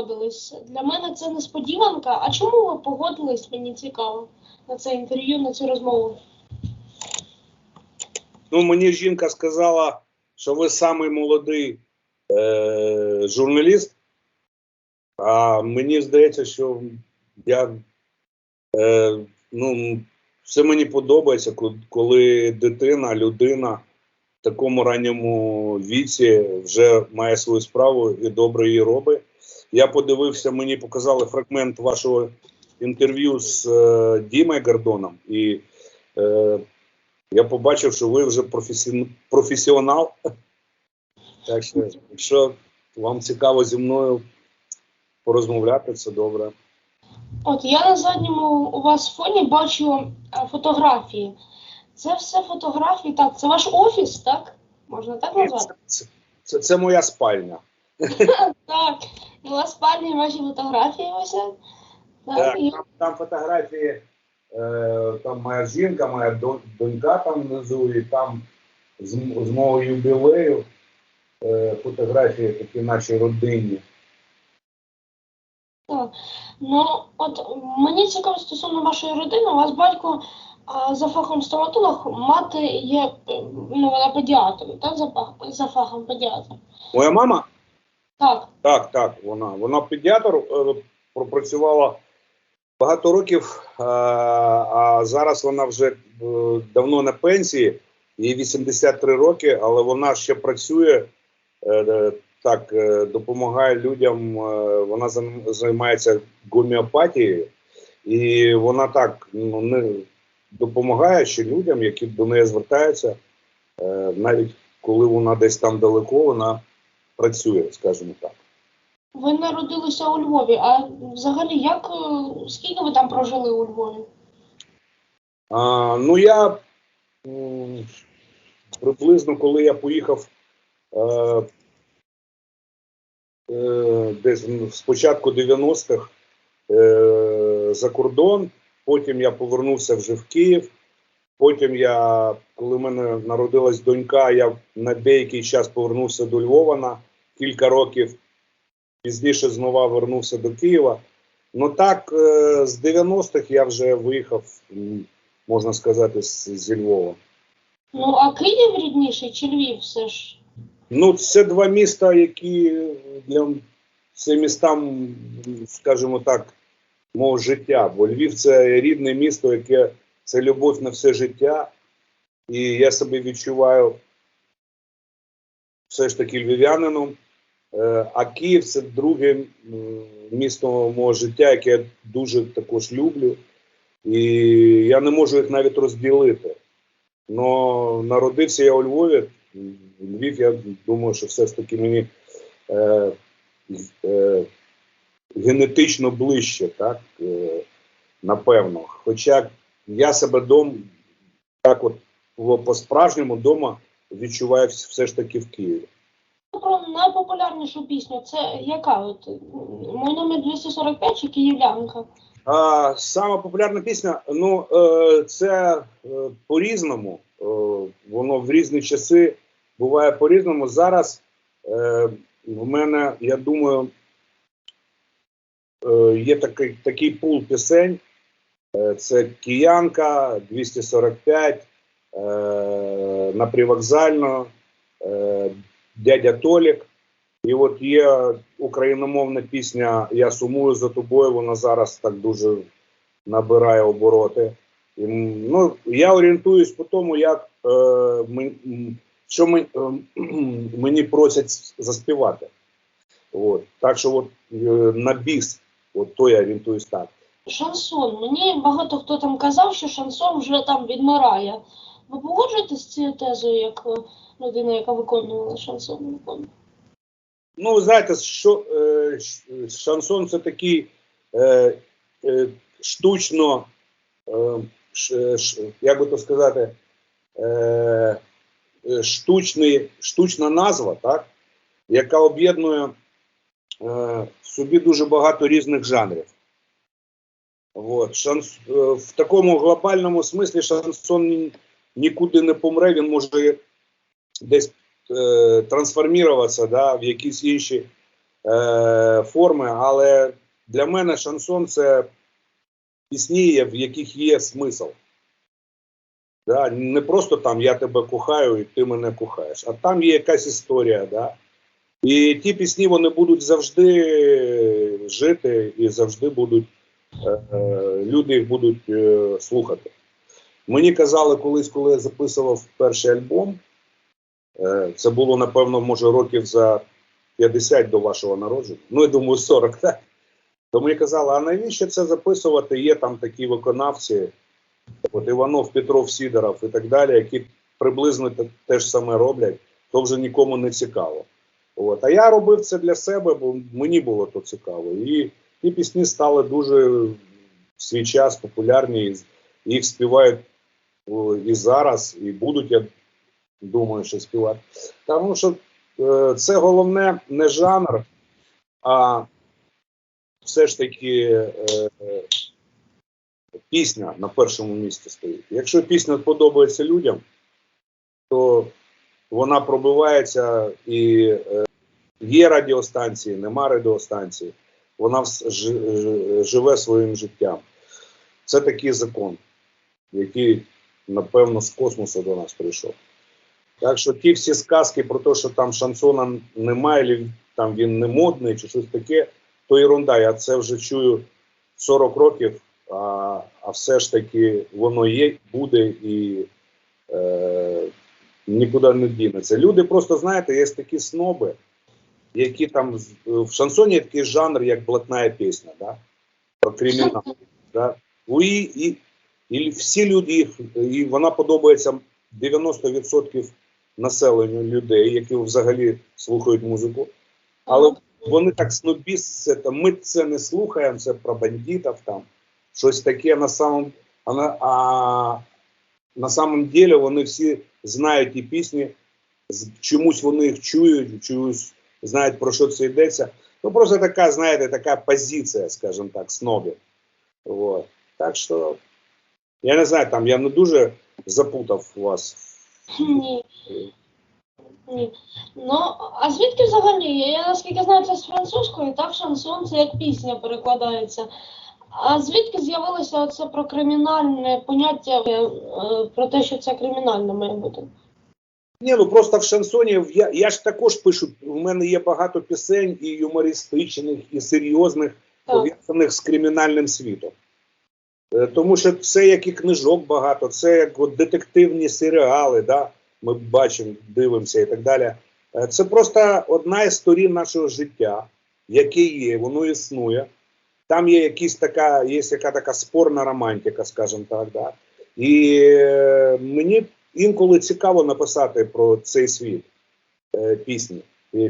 погодились. Для мене це несподіванка. А чому ви погодились? Мені цікаво на це інтерв'ю, на цю розмову. Ну, мені жінка сказала, що ви самий молодий е, журналіст, а мені здається, що я е, ну, все мені подобається, коли дитина, людина в такому ранньому віці вже має свою справу і добре її робить. Я подивився, мені показали фрагмент вашого інтерв'ю з е, Дімою Гордоном, і е, я побачив, що ви вже професі... професіонал. Так що, якщо вам цікаво зі мною порозмовляти, це добре. От я на задньому у вас фоні бачу е, фотографії. Це все фотографії, так, це ваш офіс, так? Можна так назвати? Це, це, це моя спальня. Так. У вас в ваші фотографії висять. Так, Так, і- там, там фотографії, е, там моя жінка, моя до- донька там внизу, і там з, м- з мого юбілею е, фотографії такі наші родинні. Ну, от мені цікаво стосовно вашої родини. У вас батько а, за фахом стоматолог, мати є е, ну, вона педіатр, так? За, фах- за фахом педіатр. Моя мама Так. Так, так, вона. Вона педіатр е, пропрацювала багато років, е, а зараз вона вже е, давно на пенсії, їй 83 роки, але вона ще працює. Так, допомагає людям. Вона займається гомеопатією, і вона так ну, не допомагає ще людям, які до неї звертаються, навіть коли вона десь там далеко, вона працює, скажімо так. Ви народилися у Львові, а взагалі як е, скільки ви там прожили у Львові? А, ну, я м, приблизно, коли я поїхав е, е, десь ну, з початку 90-х е, за кордон, потім я повернувся вже в Київ. Потім я, коли в мене народилась донька, я на деякий час повернувся до Львова на кілька років. Пізніше знову вернувся до Києва. Ну так, е, з 90-х я вже виїхав, можна сказати, зі Львова. Ну, а Київ рідніший чи Львів все ж? Ну, це два міста, які для це міста, скажімо так, мого життя. Бо Львів це рідне місто, яке це любов на все життя. І я себе відчуваю все ж таки львів'янином. Е, А Київ це друге місто мого життя, яке я дуже також люблю. І я не можу їх навіть розділити. Но народився я у Львові. Львів, я думаю, що все ж таки мені е, е, генетично ближче, так? Е, напевно. Хоча я себе дом, так от по- по-справжньому вдома відчуваю все ж таки в Києві. Найпопулярнішу пісню це яка? От, м, мій номер 245 чи Київлянка? А, сама популярна пісня, ну е, це е, по-різному. Е, воно в різні часи буває по-різному. Зараз в мене, я думаю, є такий, такий пул пісень. Це Киянка 245, е, на привокзально, е, дядя Толік. І от є україномовна пісня Я сумую за тобою. Вона зараз так дуже набирає обороти. І, ну, я орієнтуюсь по тому, як е, ми, що ми, е, мені просять заспівати. От. Так що от, е, на біс, от то я орієнтуюсь так. Шансон. Мені багато хто там казав, що шансон вже там відмирає. Ви погоджуєтесь з цією тезою, як е, людина, яка виконувала шансон? Ну, ви знаєте, що е, шансон це такий е, е, штучно, е, ш, як би то сказати, е, е, штучний, штучна назва, так, яка об'єднує е, в собі дуже багато різних жанрів. От, шанс, е, в такому глобальному смислі шансон нікуди не помре, він може десь е, трансформуватися да, в якісь інші е, форми, але для мене шансон це пісні, в яких є смисл. Да? Не просто там я тебе кохаю і ти мене кохаєш, а там є якась історія. Да? І ті пісні вони будуть завжди жити і завжди будуть, е, люди їх будуть е, слухати. Мені казали колись, коли я записував перший альбом, це було, напевно, може, років за 50 до вашого народження. Ну, я думаю, 40, так. То мені казали, а навіщо це записувати? Є там такі виконавці, от Іванов, Петров, Сідоров і так далі, які приблизно те, ж саме роблять, то вже нікому не цікаво. От. А я робив це для себе, бо мені було то цікаво. І ті пісні стали дуже в свій час популярні, їх співають і зараз, і будуть, я думаю, що співати. Тому що е, це головне не жанр, а все ж таки е, пісня на першому місці стоїть. Якщо пісня подобається людям, то вона пробивається і е, є радіостанції, нема радіостанції. Вона ж- живе своїм життям. Це такий закон, який, напевно, з космосу до нас прийшов. Так що ті всі сказки про те, що там шансона немає, там він не модний чи щось таке, то ерунда. Я це вже чую 40 років, а, а все ж таки воно є, буде і е, нікуди не дінеться. Люди просто, знаєте, є такі сноби, які там в шансоні є такий жанр, як блатна пісня, да? про кримінал. Да? І, і, і всі люди, їх- і вона подобається 90% населенню людей, які взагалі слухають музику. Але вони так снобісться, там, ми це не слухаємо, це про бандитів там, щось таке на самом, а на, а на самом деле вони всі знають ті пісні, чомусь вони їх чують, чомусь знають про що це йдеться. Ну просто така, знаєте, така позиція, скажімо так, снобів. Вот. Так що я не знаю, там я не дуже запутав вас. Ні. Ні. Ну, а звідки взагалі? Я, я наскільки знаю, це з французької, так шансон це як пісня перекладається. А звідки з'явилося оце про кримінальне поняття е, про те, що це кримінально має бути? Ні, ну просто в шансоні я, я ж також пишу. У мене є багато пісень і юмористичних, і серйозних, пов'язаних з кримінальним світом. Е, Тому що це як і книжок багато, це як от детективні серіали, да? ми бачимо, дивимося і так далі. Е, Це просто одна із сторін нашого життя, яке є, воно існує. Там є якісь така, є яка така спорна романтика, скажімо так. Да? І е, мені інколи цікаво написати про цей світ пісні.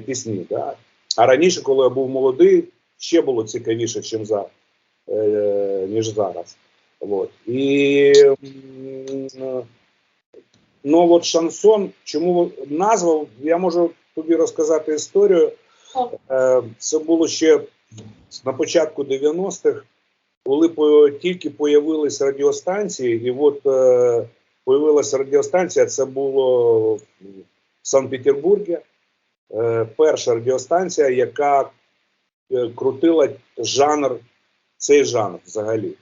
пісні да? А раніше, коли я був молодий, ще було цікавіше, чим за, е, ніж зараз. От. І ну от шансон, чому назва, я можу тобі розказати історію. Це було ще на початку 90-х, коли тільки появились радіостанції, і от е, появилася радіостанція, це було в Санкт-Петербургі. Е, перша радіостанція, яка е, крутила жанр, цей жанр взагалі.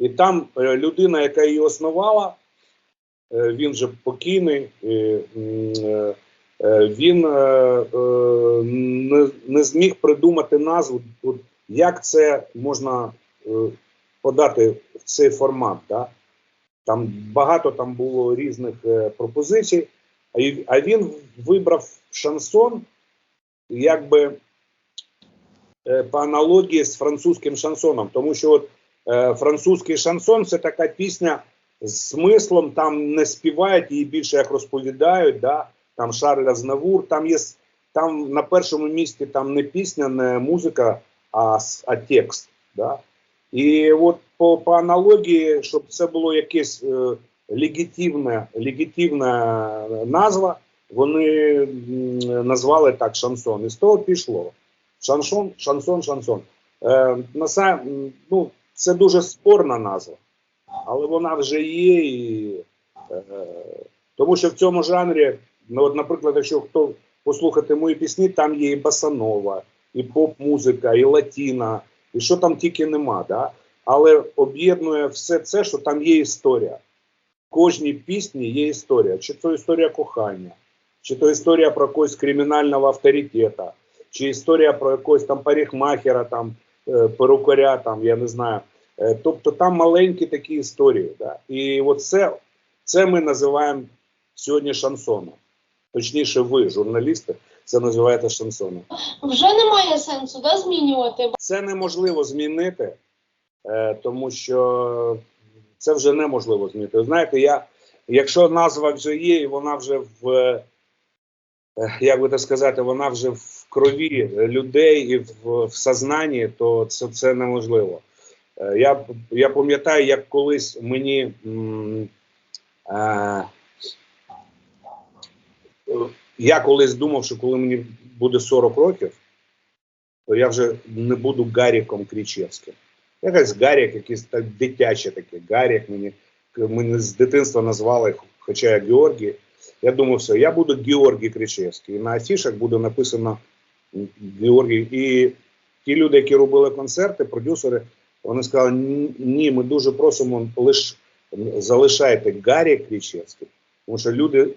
І там е, людина, яка її основала, е, він же покійний, е, він не, зміг придумати назву, як це можна подати в цей формат. Там багато там було різних пропозицій, а, він вибрав шансон, якби по аналогії з французьким шансоном, тому що от, французький шансон це така пісня з смислом, там не співають, її більше як розповідають. Да? Там Шарль Азнавур, там є там на першому місці там не пісня, не музика, а, а текст. Да? І от по, по аналогії, щоб це було якесь е, легітимне, легітимна назва, вони назвали так шансон. І з того пішло. Шансон, шансон, шансон. Е, на ну, це дуже спорна назва, але вона вже є. І, е, тому що в цьому жанрі, ну, от, наприклад, якщо хто послухати мої пісні, там є і басанова, і поп-музика, і латіна, і що там тільки нема. Да? Але об'єднує все це, що там є історія. В кожній пісні є історія. Чи то історія кохання, чи то історія про якогось кримінального авторитета, чи історія про якогось там парикмахера, там, е, перукаря, там, я не знаю. Е, Тобто там маленькі такі історії. Да? І от це, це ми називаємо сьогодні шансоном. Точніше, ви, журналісти, це називаєте шансоном. Вже немає сенсу да, змінювати. Це неможливо змінити, е, тому що це вже неможливо змінити. Знаєте, я, якщо назва вже є, і вона вже в, е, як би так сказати, вона вже в крові людей і в, в сознанні, то це, це неможливо. Е, Я, я пам'ятаю, як колись мені. е, я колись думав, що коли мені буде 40 років, то я вже не буду Гаріком Крічевським. Якась Гарік, якийсь так дитяче таке. Гарік мені, мене з дитинства назвали, хоча я Георгій. Я думав, все, я буду Георгій Кричевський. І на афішах буде написано Георгій. І ті люди, які робили концерти, продюсери, вони сказали: «Ні, ми дуже просимо лиш залишайте Гарі Кричевський. Тому що люди,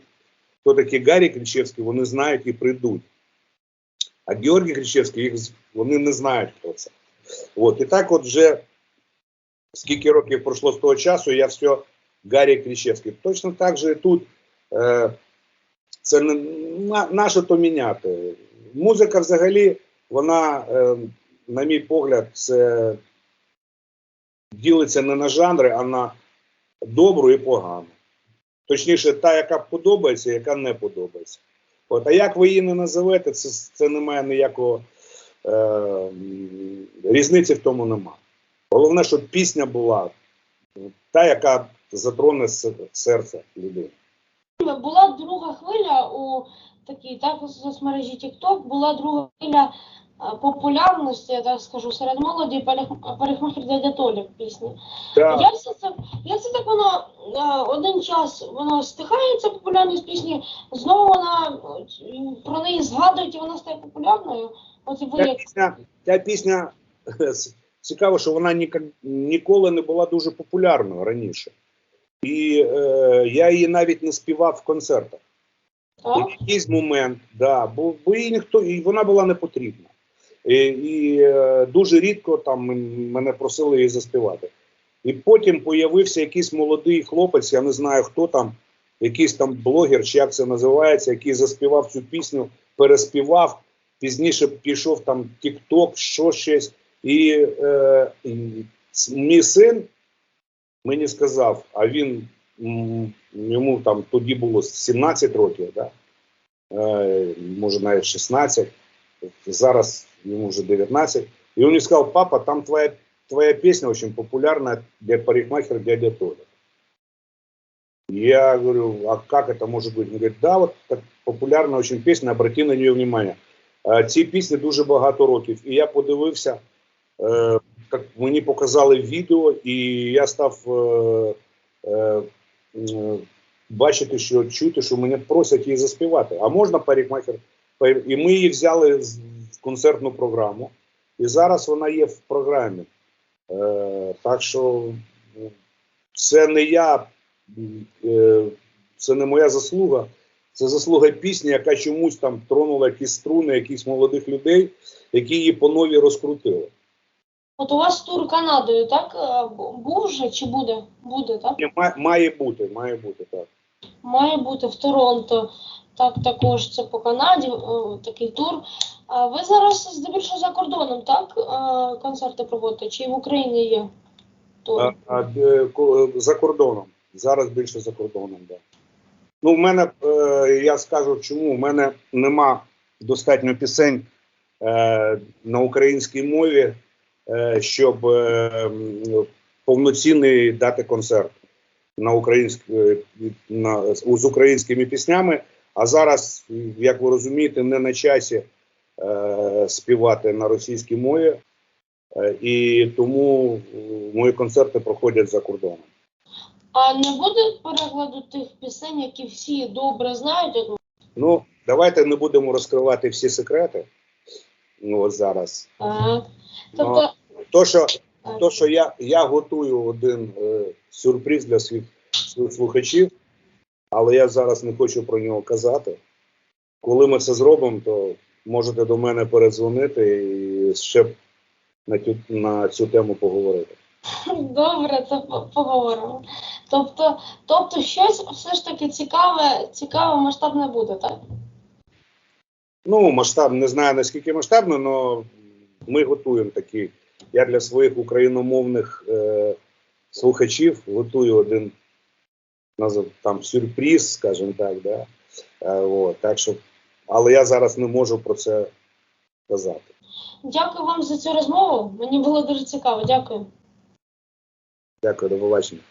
хто такі Гарі Кричевський, вони знають і прийдуть. А Георгій Кричевський, їх, вони не знають, хто це. От, і так, от вже скільки років пройшло з того часу, я все Гаррі Кричевський. Точно так же і тут. Е, це не на, наше то міняти. Музика взагалі, вона, е, на мій погляд, це ділиться не на жанри, а на добру і погану. Точніше, та, яка подобається, яка не подобається. От, а як ви її не називете, це, це не має ніякого е, різниці в тому нема. Головне, щоб пісня була та, яка затроне серце людини. Була друга хвиля у такій так соцмережі TikTok, була друга хвиля популярності, я так скажу, серед молоді парик- парикмахер дядя Толя пісні. Так. Як це, це, як це так воно е, один час воно стихає, ця популярність пісні, знову вона е, про неї згадують і вона стає популярною. От і ви Ця як пісня, ця пісня цікаво, що вона ніка- ніколи не була дуже популярною раніше. І е, я її навіть не співав в концертах. В якийсь момент, да, бо, бо їй ніхто, і вона була не потрібна. І, і е, дуже рідко там мене просили її заспівати. І потім появився якийсь молодий хлопець, я не знаю хто там, якийсь там блогер, чи як це називається, який заспівав цю пісню, переспівав, пізніше пішов там Тік-Ток, що щось. І, е, і мій син мені сказав, а він йому там тоді було 17 років, да? е, може навіть 16, зараз йому вже 19. І він мені сказав, папа, там твоя, твоя песня очень популярна для парикмахера дядя Толя. Я говорю, а как это может быть? Он говорит, да, вот так популярна очень пісня, обрати на нее внимание. Е, Цій пісні дуже багато років. І я подивився, е, так мені показали відео, і я став е, е, бачити, що чути, що мене просять її заспівати. А можна парикмахер? І ми її взяли в концертну програму, і зараз вона є в програмі. Е, так що це не я, е, це не моя заслуга. Це заслуга пісні, яка чомусь там тронула якісь струни, якихось молодих людей, які її по нові розкрутили. От у вас тур Канадою, так? е, Був вже чи буде? Буде, так? Ні, ма- Має бути, має бути так. Має бути в Торонто. Так, також це по Канаді, е, такий тур. А ви зараз здебільшого за кордоном, так? е, Концерти проводите? Чи в Україні є тур? А, а, за кордоном. Зараз більше за кордоном, да. Ну, в мене, е, я скажу чому, у мене нема достатньо пісень е, на українській мові, е, щоб е, повноцінний дати концерт на українськ, е, на, з українськими піснями. А зараз, як ви розумієте, не на часі е, співати на російській мові. Е, І тому е, мої концерти проходять за кордоном. А не буде перекладу тих пісень, які всі добре знають? Ну, давайте не будемо розкривати всі секрети. ну, от зараз. Так. Тобто, То, що, то, що я, я готую один е, сюрприз для своїх слухачів, але я зараз не хочу про нього казати. Коли ми це зробимо, то можете до мене передзвонити і ще на цю, на цю тему поговорити. Добре, це поговоримо. Тобто, тобто щось все ж таки цікаве, цікаве масштабне буде, так? Ну, масштаб, не знаю наскільки масштабно, але ми готуємо такі. Я для своїх україномовних е, слухачів готую один там сюрприз, скажімо так. Да? Е, от, так що, але я зараз не можу про це казати. Дякую вам за цю розмову. Мені було дуже цікаво. Дякую. Дякую, до побачення.